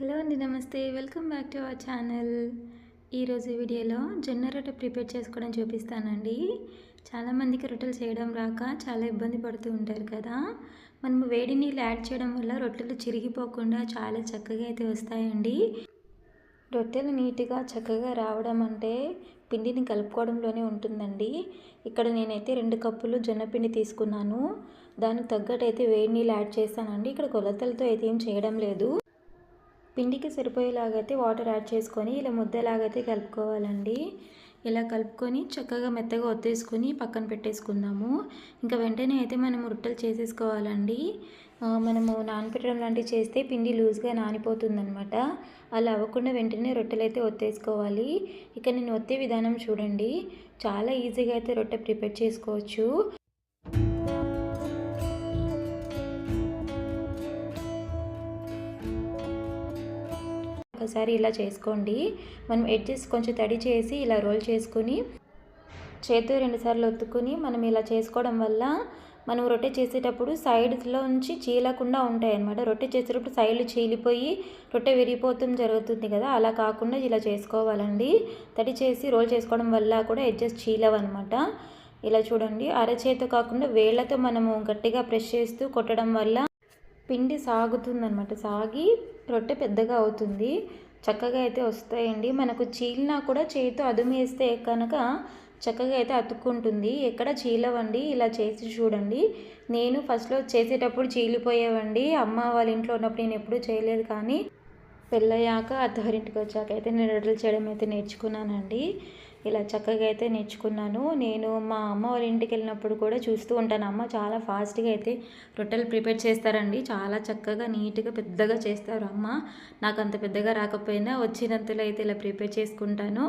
Hello అండి నమస్తే. Welcome back to our channel. ఈరోజు వీడియోలో జొన్న రొట్టె ప్రిపేర్ చేసుకోవడం చూపిస్తానండి. చాలామందికి రొట్టెలు చేయడం రాక చాలా ఇబ్బంది పడుతూ ఉంటారు కదా. మనము వేడి నీళ్ళు యాడ్ చేయడం వల్ల రొట్టెలు చిరిగిపోకుండా చాలా చక్కగా అయితే వస్తాయండి. రొట్టెలు నీట్గా చక్కగా రావడం అంటే పిండిని కలుపుకోవడంలోనే ఉంటుందండి. ఇక్కడ నేనైతే రెండు కప్పులు జొన్న పిండి తీసుకున్నాను. దానికి తగ్గట్టు అయితే వేడి నీళ్ళు యాడ్ చేస్తానండి. ఇక్కడ కొలతలతో అయితే ఏం చేయడం లేదు. పిండికి సరిపోయేలాగైతే వాటర్ యాడ్ చేసుకొని ఇలా ముద్దలాగైతే కలుపుకోవాలండి. ఇలా కలుపుకొని చక్కగా మెత్తగా ఒత్తేసుకొని పక్కన పెట్టేసుకుందాము. ఇంకా వెంటనే అయితే మనం రొట్టెలు చేసేసుకోవాలండి. మనము నానపెట్టడం లాంటివి చేస్తే పిండి లూజ్గా నానిపోతుందనమాట అలా అవ్వకుండా వెంటనే రొట్టెలు అయితే ఒత్తేసుకోవాలి. ఇక నేను ఒత్తే విధానం చూడండి. చాలా ఈజీగా అయితే రొట్టె ప్రిపేర్ చేసుకోవచ్చు. ఒకసారి ఇలా చేసుకోండి. మనం ఎడ్జెస్ కొంచెం తడి చేసి ఇలా రోల్ చేసుకుని చేతితో రెండుసార్లు ఒత్తుకుని మనం ఇలా చేసుకోవడం వల్ల మనం రొట్టె చేసేటప్పుడు సైడ్స్లో నుంచి చీలకుండా ఉంటాయి అన్నమాట రొట్టె చేసేటప్పుడు సైడ్లు చీలిపోయి రొట్టె విరిగిపోతుంది జరుగుతుంది కదా. అలా కాకుండా ఇలా చేసుకోవాలండి. తడి చేసి రోల్ చేసుకోవడం వల్ల కూడా ఎడ్జెస్ చీలవన్నమాట. ఇలా చూడండి. అరచేతితో కాకుండా వేళ్ళతో మనము గట్టిగా ప్రెస్ చేస్తూ కొట్టడం వల్ల పిండి సాగుతుందనమాట సాగి రొట్టె పెద్దగా అవుతుంది. చక్కగా అయితే వస్తాయండి. మనకు చీలినా కూడా చేతితో అదుమేస్తే కనుక చక్కగా అయితే అతుక్కుంటుంది. ఎక్కడ చీలవండి? ఇలా చేసి చూడండి. నేను ఫస్ట్లో చేసేటప్పుడు చీలిపోయేవండి. అమ్మ వాళ్ళ ఇంట్లో ఉన్నప్పుడు నేను ఎప్పుడూ చేయలేదు కానీ పెళ్ళయ్యాక అత్తగారింటికి వచ్చాక అయితే నేను రొట్టెలు చేయడం అయితే నేర్చుకున్నానండి. ఇలా చక్కగా అయితే నేర్చుకున్నాను. నేను మా అమ్మ వాళ్ళ ఇంటికి వెళ్ళినప్పుడు కూడా చూస్తూ ఉంటాను. అమ్మ చాలా ఫాస్ట్గా అయితే రొట్టెలు ప్రిపేర్ చేస్తారండి. చాలా చక్కగా నీట్గా పెద్దగా చేస్తారు అమ్మ. నాకు అంత పెద్దగా రాకపోయినా వచ్చినంతలో అయితే ఇలా ప్రిపేర్ చేసుకుంటాను.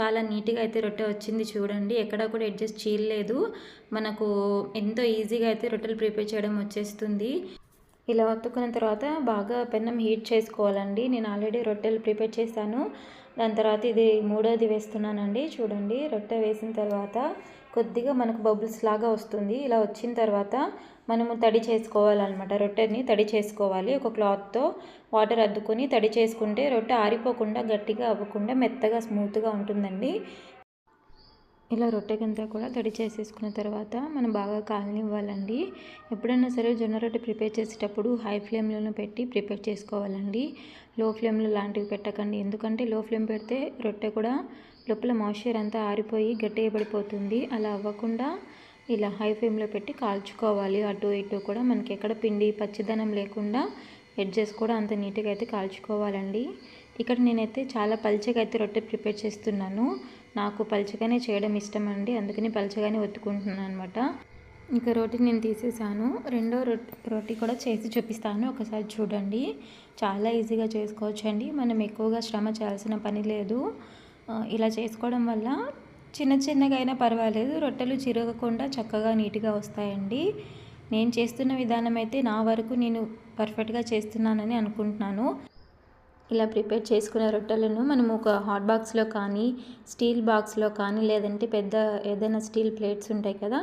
చాలా నీట్గా అయితే రొట్టె వచ్చింది చూడండి. ఎక్కడ కూడా అడ్జస్ట్ చేయలేదు. మనకు ఎంతో ఈజీగా అయితే రొట్టెలు ప్రిపేర్ చేయడం వచ్చేస్తుంది. ఇలా ఒత్తుకున్న తర్వాత బాగా పెన్నం హీట్ చేసుకోవాలండి. నేను ఆల్రెడీ రొట్టెలు ప్రిపేర్ చేశాను. దాని తర్వాత ఇది మూడోది వేస్తున్నానండి. చూడండి రొట్టె వేసిన తర్వాత కొద్దిగా మనకు బబుల్స్ లాగా వస్తుంది. ఇలా వచ్చిన తర్వాత మనము తడి చేసుకోవాలన్నమాట. రొట్టెని తడి చేసుకోవాలి. ఒక క్లాత్తో వాటర్ అద్దుకొని తడి చేసుకుంటే రొట్టె ఆరిపోకుండా గట్టిగా అవ్వకుండా మెత్తగా స్మూత్గా ఉంటుందండి. ఇలా రొట్టెకంతా కూడా తడి చేసేసుకున్న తర్వాత మనం బాగా కాలనివ్వాలండి. ఎప్పుడైనా సరే జొన్న రొట్టె ప్రిపేర్ చేసేటప్పుడు హై ఫ్లేమ్లో పెట్టి ప్రిపేర్ చేసుకోవాలండి. లో ఫ్లేమ్లో లాంటివి పెట్టకండి. ఎందుకంటే లో ఫ్లేమ్ పెడితే రొట్టె కూడా లోపల మాయిశ్చర్ అంతా ఆరిపోయి గట్టిగా పడిపోతుంది. అలా అవ్వకుండా ఇలా హై ఫ్లేమ్లో పెట్టి కాల్చుకోవాలి. అటు ఇటు కూడా మనకి ఎక్కడ పిండి పచ్చిదనం లేకుండా ఎడ్జెస్ కూడా అంత నీట్గా అయితే కాల్చుకోవాలండి. ఇక్కడ నేనైతే చాలా పల్చగా అయితే రొట్టె ప్రిపేర్ చేస్తున్నాను. నాకు పల్చగానే చేయడం ఇష్టం అండి అందుకని పల్చగానే ఒత్తుకుంటున్నాను అనమాట ఇంకా రోటీ నేను తీసేసాను. రెండో రొట్టి రోటీ కూడా చేసి చూపిస్తాను. ఒకసారి చూడండి. చాలా ఈజీగా చేసుకోవచ్చండి. మనం ఎక్కువగా శ్రమ చేయాల్సిన పని లేదు. ఇలా చేసుకోవడం వల్ల చిన్న చిన్నగా అయినా పర్వాలేదు. రొట్టెలు చిరగకుండా చక్కగా నీట్గా వస్తాయండి. నేను చేస్తున్న విధానం అయితే నా వరకు నేను పర్ఫెక్ట్గా చేస్తున్నానని అనుకుంటున్నాను. ఇలా ప్రిపేర్ చేసుకునే రొట్టెలను మనం ఒక హాట్ బాక్స్లో కానీ స్టీల్ బాక్స్లో కానీ లేదంటే పెద్ద ఏదైనా స్టీల్ ప్లేట్స్ ఉంటాయి కదా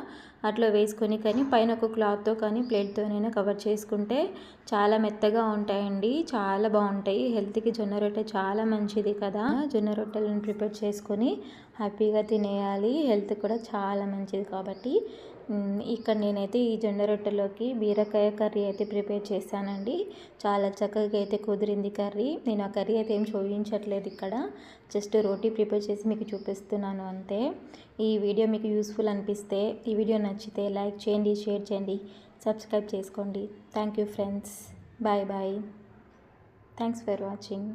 అట్లా వేసుకొని కానీ పైన ఒక క్లాత్తో కానీ ప్లేట్తోనైనా కవర్ చేసుకుంటే చాలా మెత్తగా ఉంటాయండి. చాలా బాగుంటాయి. హెల్త్కి జొన్న రొట్టె చాలా మంచిది కదా. జొన్న రొట్టెలను ప్రిపేర్ చేసుకొని హ్యాపీగా తినేయాలి. హెల్త్ కూడా చాలా మంచిది కాబట్టి. ఇక్కడ నేనైతే ఈ జొన్న రొట్టెలోకి బీరకాయ కర్రీ అయితే ప్రిపేర్ చేశానండి. చాలా చక్కగా అయితే కుదిరింది కర్రీ. నేను ఆ కర్రీ అయితే ఏం చూపించట్లేదు ఇక్కడ. జస్ట్ రోటీ ప్రిపేర్ చేసి మీకు చూపిస్తున్నాను అంతే. ఈ వీడియో మీకు యూస్ఫుల్ అనిపిస్తే ఈ వీడియో నచ్చితే లైక్ చేయండి షేర్ చేయండి సబ్స్క్రైబ్ చేసుకోండి. Thank you friends bye bye thanks for watching